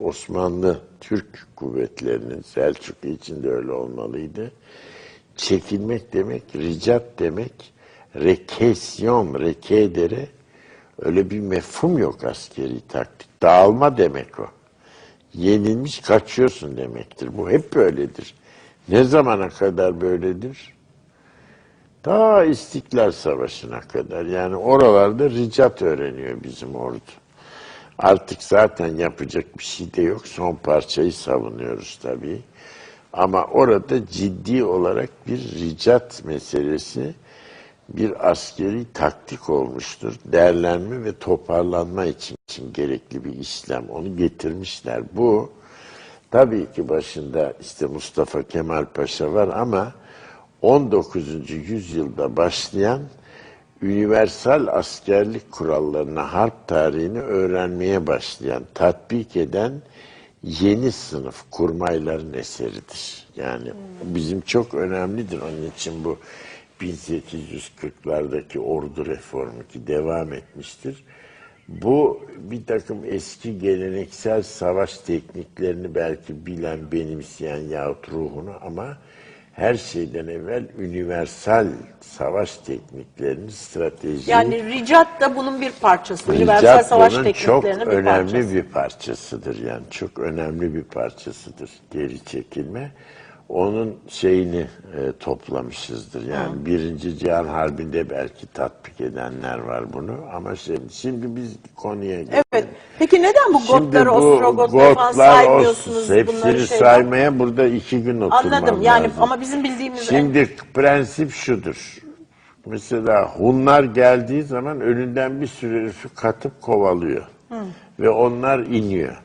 Osmanlı Türk kuvvetlerinin Selçuklu için de öyle olmalıydı. Çekilmek demek, ricat demek, rekesyon, rekedere öyle bir mefhum yok askeri taktik. Dağılma demek o. Yenilmiş kaçıyorsun demektir. Bu hep böyledir. Ne zamana kadar böyledir? Ta İstiklal Savaşı'na kadar. Yani oralarda ricat öğreniyor bizim ordu. Artık zaten yapacak bir şey de yok. Son parçayı savunuyoruz tabii. Ama orada ciddi olarak bir ricat meselesi bir askeri taktik olmuştur. Değerlenme ve toparlanma için, için gerekli bir işlem. Onu getirmişler. Bu tabii ki başında işte Mustafa Kemal Paşa var ama 19. yüzyılda başlayan universal askerlik kurallarını, harp tarihini öğrenmeye başlayan, tatbik eden yeni sınıf kurmayların eseridir. Yani bizim çok önemlidir onun için bu 1840'lardaki ordu reformu ki devam etmiştir. Bu bir takım eski geleneksel savaş tekniklerini belki bilen, benimseyen yahut ruhunu ama her şeyden evvel universal savaş tekniklerini, strateji, Yani ricat da bunun bir parçası. Universal ricat savaş bunun tekniklerinin çok bir önemli parçası. bir parçasıdır. Yani çok önemli bir parçasıdır geri çekilme. Onun şeyini e, toplamışızdır. Yani Birinci Cihan Harbi'nde belki tatbik edenler var bunu. Ama şimdi, şimdi biz konuya gelelim. Evet. Peki neden bu gotları, ostrogotları falan saymıyorsunuz hepsini şeyden? saymaya burada iki gün oturmam Anladım. Yani lazım. ama bizim bildiğimiz en- Şimdi prensip şudur. Mesela Hunlar geldiği zaman önünden bir sürü katıp kovalıyor. Ve onlar iniyor.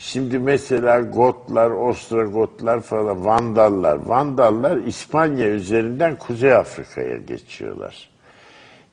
Şimdi mesela Gotlar, Ostrogotlar falan, Vandallar. Vandallar İspanya üzerinden Kuzey Afrika'ya geçiyorlar.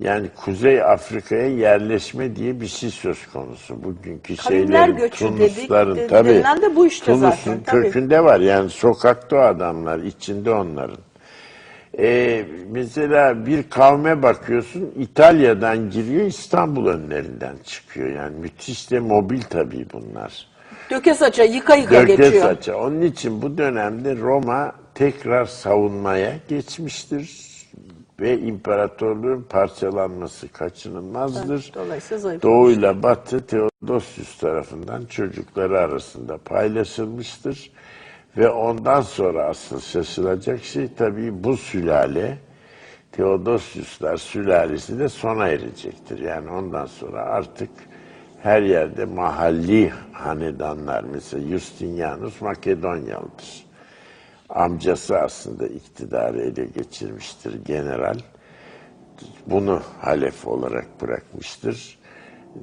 Yani Kuzey Afrika'ya yerleşme diye bir şey söz konusu. Bugünkü Kavimler şeylerin, göçü dedik- Tunusların de- tabii. denilen de bu işte Tunus'un zaten, tabii. kökünde var. Yani sokakta adamlar, içinde onların. Ee, mesela bir kavme bakıyorsun İtalya'dan giriyor İstanbul önlerinden çıkıyor. Yani müthiş de mobil tabii bunlar. Döke saça, yıka yıka Döke geçiyor. saça. Onun için bu dönemde Roma tekrar savunmaya geçmiştir. Ve imparatorluğun parçalanması kaçınılmazdır. Dolayısıyla zayıf. Doğuyla Batı Theodosius tarafından çocukları arasında paylaşılmıştır. Ve ondan sonra asıl şaşılacak şey tabii bu sülale Theodosiuslar sülalesi de sona erecektir. Yani ondan sonra artık her yerde mahalli hanedanlar mesela Justinianus Makedonyalıdır. Amcası aslında iktidarı ele geçirmiştir general bunu halef olarak bırakmıştır.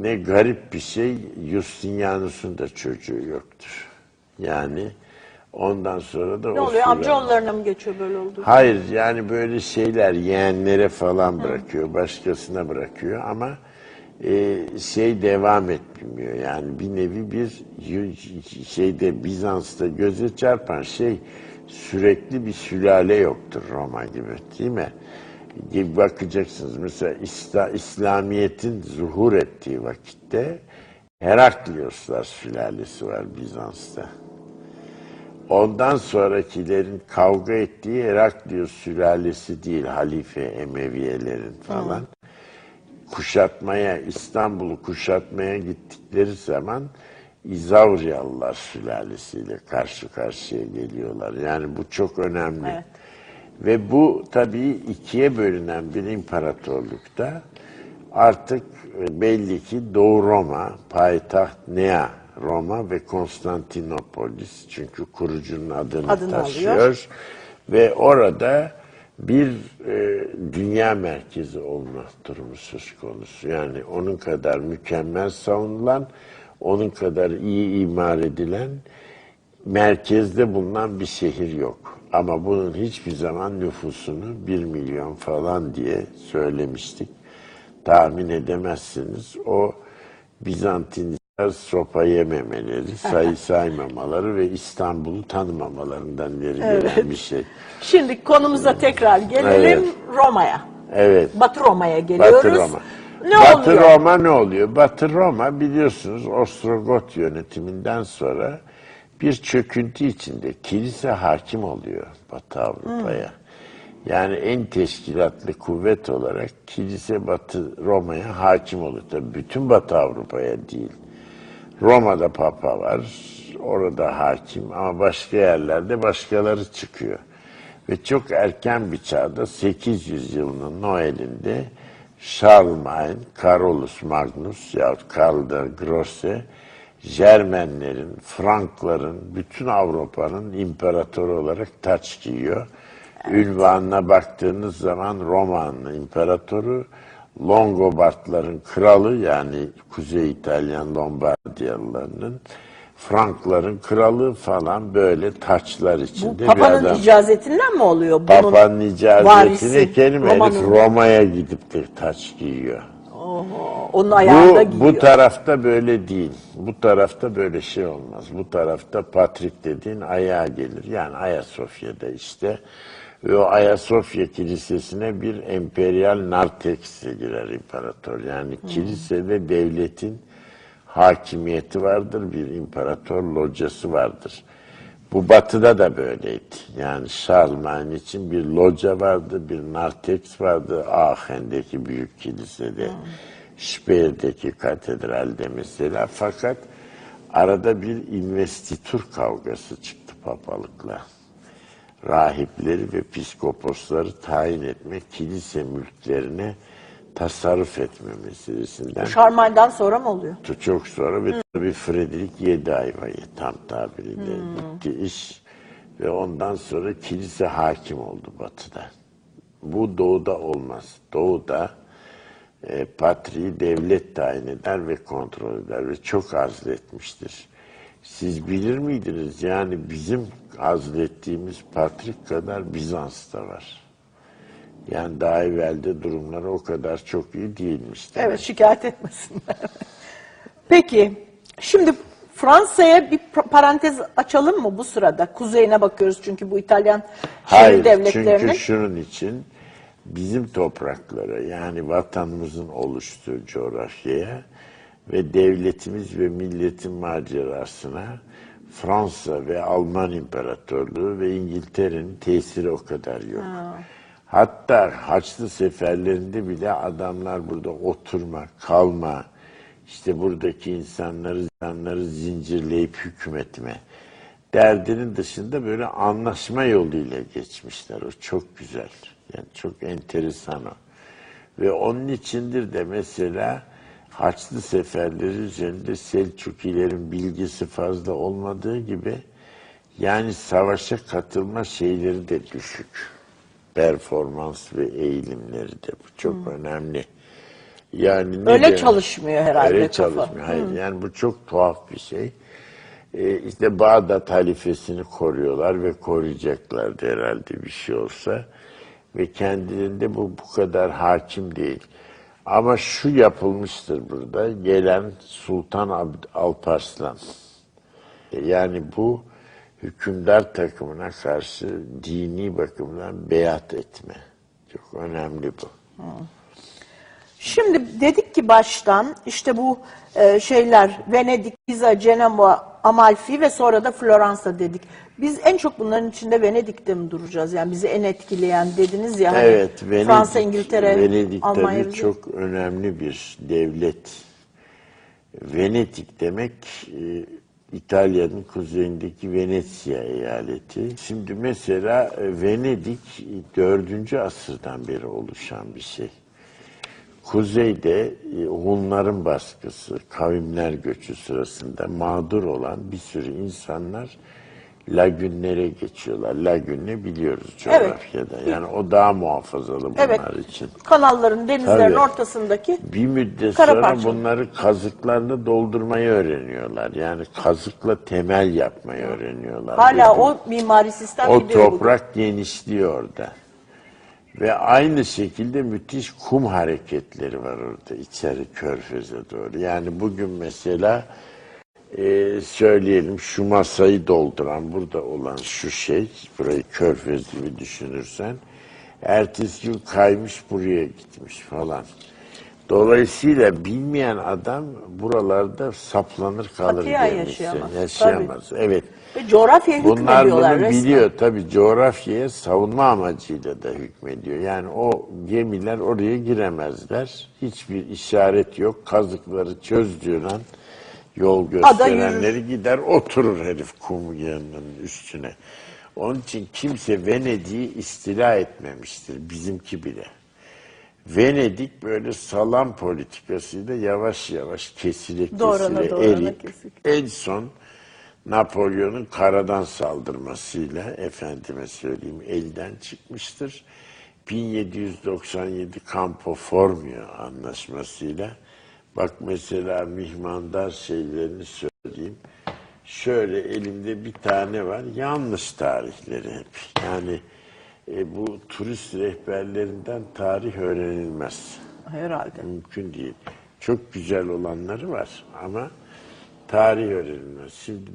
Ne garip bir şey, Justinianus'un da çocuğu yoktur. Yani ondan sonra da Ne oluyor? süre- Amcaoğullarına mı geçiyor böyle oldu? Hayır yani böyle şeyler yeğenlere falan bırakıyor, başkasına bırakıyor ama e, şey devam etmiyor. Yani bir nevi bir şeyde Bizans'ta göze çarpan şey sürekli bir sülale yoktur Roma gibi değil mi? Gibi bakacaksınız mesela İsla, İslamiyet'in zuhur ettiği vakitte Heraklioslar sülalesi var Bizans'ta. Ondan sonrakilerin kavga ettiği Heraklius sülalesi değil, halife Emeviyelerin falan. Kuşatmaya, İstanbul'u kuşatmaya gittikleri zaman İzavryalılar sülalesiyle karşı karşıya geliyorlar. Yani bu çok önemli. Evet. Ve bu tabii ikiye bölünen bir imparatorlukta artık e, belli ki Doğu Roma, payitaht Nea Roma ve Konstantinopolis çünkü kurucunun adını, Adını taşıyor. alıyor. Ve orada bir e, dünya merkezi olma durumu söz konusu. Yani onun kadar mükemmel savunulan, onun kadar iyi imar edilen, merkezde bulunan bir şehir yok. Ama bunun hiçbir zaman nüfusunu bir milyon falan diye söylemiştik. Tahmin edemezsiniz. O Bizantin sopa yememeleri, sayı saymamaları ve İstanbul'u tanımamalarından beri gelen bir şey. Şimdi konumuza tekrar gelelim. Roma'ya. Evet. Batı Roma'ya geliyoruz. Roma. Ne Batı oluyor? Roma ne oluyor? Batı Roma biliyorsunuz Ostrogot yönetiminden sonra bir çöküntü içinde kilise hakim oluyor Batı Avrupa'ya. Yani en teşkilatlı kuvvet olarak kilise Batı Roma'ya hakim oluyor. Tabii bütün Batı Avrupa'ya değil. Roma'da papa var, orada hakim ama başka yerlerde başkaları çıkıyor. Ve çok erken bir çağda 800 yılının Noel'inde Charlemagne, Carolus Magnus yahut Karl der Grosse, Jermenlerin, Frankların, bütün Avrupa'nın imparatoru olarak taç giyiyor. Ünvanına baktığınız zaman Roma'nın imparatoru, Longobardların kralı yani Kuzey İtalyan Lombardiyalılarının Frankların kralı falan böyle taçlar Bu içinde bir Papa'nın adam. icazetinden mi oluyor? Bunun Papa'nın icazetine varisi, kelime herif Roma'nın- Roma'ya gidip de taç giyiyor. Onun ayağında Bu, giyiyor. bu tarafta böyle değil. Bu tarafta böyle şey olmaz. Bu tarafta Patrik dediğin ayağa gelir. Yani Ayasofya'da işte. Ve o Ayasofya Kilisesi'ne bir emperyal nartekse girer imparator. Yani kilisede devletin hakimiyeti vardır. Bir imparator locası vardır. Bu batıda da böyleydi. Yani Şarlman için bir loca vardı, bir narteks vardı Aachen'deki büyük kilisede. Speer'deki katedralde mesela. Fakat arada bir investitür kavgası çıktı papalıkla. Rahipleri ve piskoposları tayin etmek, kilise mülklerine tasarruf etme meselesinden Şarman'dan sonra mı oluyor? çok sonra ve tabii Frederick yedi ayvayı tam tabiriyle bitti iş. Ve ondan sonra kilise hakim oldu batıda. Bu doğuda olmaz. Doğuda e, patriği devlet tayin eder ve kontrol eder ve çok azletmiştir. Siz bilir miydiniz? Yani bizim azlettiğimiz patrik kadar Bizans'ta var. Yani daha evvelde durumları o kadar çok iyi değilmiş. demek. Evet şikayet etmesinler. Peki şimdi Fransa'ya bir pa- parantez açalım mı bu sırada? Kuzeyine bakıyoruz çünkü bu İtalyan Hayır, devletlerinin. çünkü şunun için bizim topraklara yani vatanımızın oluştuğu coğrafyaya ve devletimiz ve milletin macerasına Fransa ve Alman İmparatorluğu ve İngiltere'nin tesiri o kadar yok. Hatta Haçlı seferlerinde bile adamlar burada oturma, kalma, işte buradaki insanları, insanları zincirleyip hükmetme derdinin dışında böyle anlaşma yoluyla geçmişler. O çok güzel. Yani çok enteresan o. Ve onun içindir de mesela Haçlı seferleri üzerinde Selçukilerin bilgisi fazla olmadığı gibi yani savaşa katılma şeyleri de düşük. Performans ve eğilimleri de bu çok önemli. Yani ne Öyle demek? çalışmıyor herhalde Öyle kafa. çalışmıyor. Hayır. Yani bu çok tuhaf bir şey. Ee, işte Bağdat halifesini koruyorlar ve koruyacaklardı herhalde bir şey olsa. Ve kendilerinde bu bu kadar hakim değil. Ama şu yapılmıştır burada. Gelen Sultan Abd Alparslan. E, Yani bu hükümdar takımına karşı dini bakımdan beyat etme. Çok önemli bu. Şimdi dedik ki baştan işte bu e, şeyler Venedik, Pisa, Cenova, Amalfi ve sonra da Floransa dedik. Biz en çok bunların içinde Venedik'te mi duracağız? Yani bizi en etkileyen dediniz ya. hani Evet, Venedik, Fransa, İngiltere, Venedik Almanya. bizi- çok önemli bir devlet. Venedik demek e, İtalya'nın kuzeyindeki Venezia eyaleti. Şimdi mesela e, Venedik e, 4. asırdan beri oluşan bir şey. Kuzeyde e, Hunların baskısı, kavimler göçü sırasında mağdur olan bir sürü insanlar lagünlere geçiyorlar. Lagün ne biliyoruz coğrafyada. Yani o daha muhafazalı bunlar Evet. için. Kanalların, denizlerin Tabii. ortasındaki Bir müddet Kara sonra parça. bunları kazıklarla doldurmayı öğreniyorlar. Yani kazıkla temel yapmayı öğreniyorlar. hala bu- o mimari sistem o bugün. toprak genişliyor orada. Ve aynı şekilde müthiş kum hareketleri var orada içeri körfeze doğru. Yani bugün mesela e, söyleyelim şu masayı dolduran burada olan şu şey, burayı körfez gibi düşünürsen, ertesi gün kaymış buraya gitmiş falan. Dolayısıyla bilmeyen adam buralarda saplanır kalır Katiyen gemisi. yaşayamaz. Yaşayamaz. Evet. Ve coğrafya Bunlar bunu resmen. biliyor tabii coğrafyaya savunma amacıyla da hükmediyor. Yani o gemiler oraya giremezler. Hiçbir işaret yok. Kazıkları çözdüğün an yol gösterenleri gider oturur herif kum yanının üstüne. Onun için kimse Venedik'i istila etmemiştir. Bizimki bile. Venedik böyle salam politikasıyla yavaş yavaş kesile Doğrana kesile doğrana erip kesik. en son Napolyon'un karadan saldırmasıyla efendime söyleyeyim elden çıkmıştır. 1797 Campo Formio anlaşmasıyla bak mesela mihmandar şeylerini söyleyeyim. Şöyle elimde bir tane var. Yanlış tarihleri hep. Yani e, bu turist rehberlerinden tarih öğrenilmez Herhalde. mümkün değil. Çok güzel olanları var ama tarih öğrenilmez. Şimdi